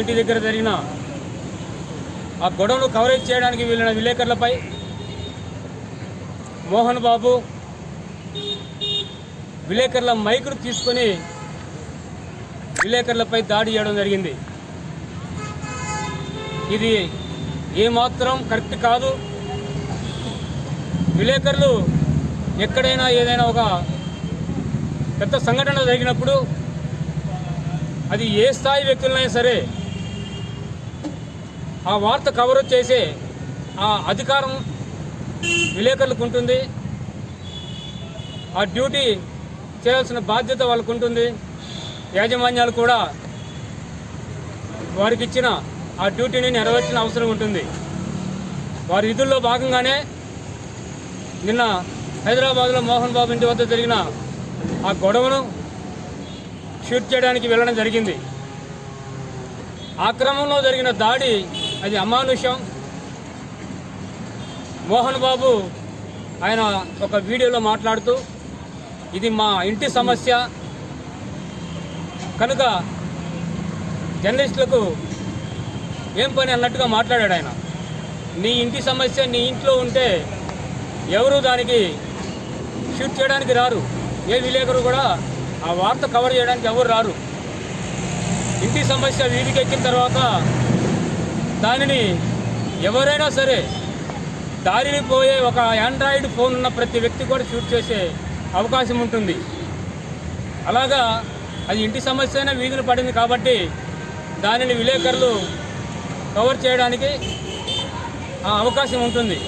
ఇంటి దగ్గర జరిగిన ఆ గొడవను కవరేజ్ చేయడానికి వెళ్ళిన విలేకరులపై మోహన్ బాబు విలేకరుల మైకును తీసుకొని విలేకరులపై దాడి చేయడం జరిగింది. ఇది ఏమాత్రం కరెక్ట్ కాదు. విలేకరులు ఎక్కడైనా ఏదైనా ఒక పెద్ద సంఘటన జరిగినప్పుడు అది ఏ స్థాయి వ్యక్తులైనా సరే ఆ వార్త కవర్ చేసే ఆ అధికారం విలేకరులకు ఉంటుంది ఆ డ్యూటీ చేయాల్సిన బాధ్యత వాళ్ళకు ఉంటుంది యాజమాన్యాలు కూడా వారికి ఇచ్చిన ఆ డ్యూటీని నెరవేర్చిన అవసరం ఉంటుంది. వారి విధుల్లో భాగంగానే నిన్న హైదరాబాద్లో మోహన్ బాబు ఇంటి వద్ద జరిగిన ఆ గొడవను షూట్ చేయడానికి వెళ్ళడం జరిగింది. ఆ క్రమంలో జరిగిన దాడి అది అమానుషం. మోహన్ బాబు ఆయన ఒక వీడియోలో మాట్లాడుతూ ఇది మా ఇంటి సమస్య. కనుక జర్నలిస్టులకు ఏం పని అన్నట్టుగా మాట్లాడాడు ఆయన. నీ ఇంటి సమస్య నీ ఇంట్లో ఉంటే ఎవరు దానికి షూట్ చేయడానికి రారు. ఏ విలేకరు కూడా ఆ వార్త కవర్ చేయడానికి ఎవరు రారు. ఇంటి సమస్య వీధికి ఎక్కిన తర్వాత దానిని ఎవరైనా సరే దారిని పోయే ఒక ఆండ్రాయిడ్ ఫోన్ ఉన్న ప్రతి వ్యక్తి కూడా షూట్ చేసే అవకాశం ఉంటుంది. అలాగా అది ఇంటి సమస్య అయినా వీధిని పడింది కాబట్టి దానిని విలేకరులు కవర్ చేయడానికి ఆ అవకాశం ఉంటుంది.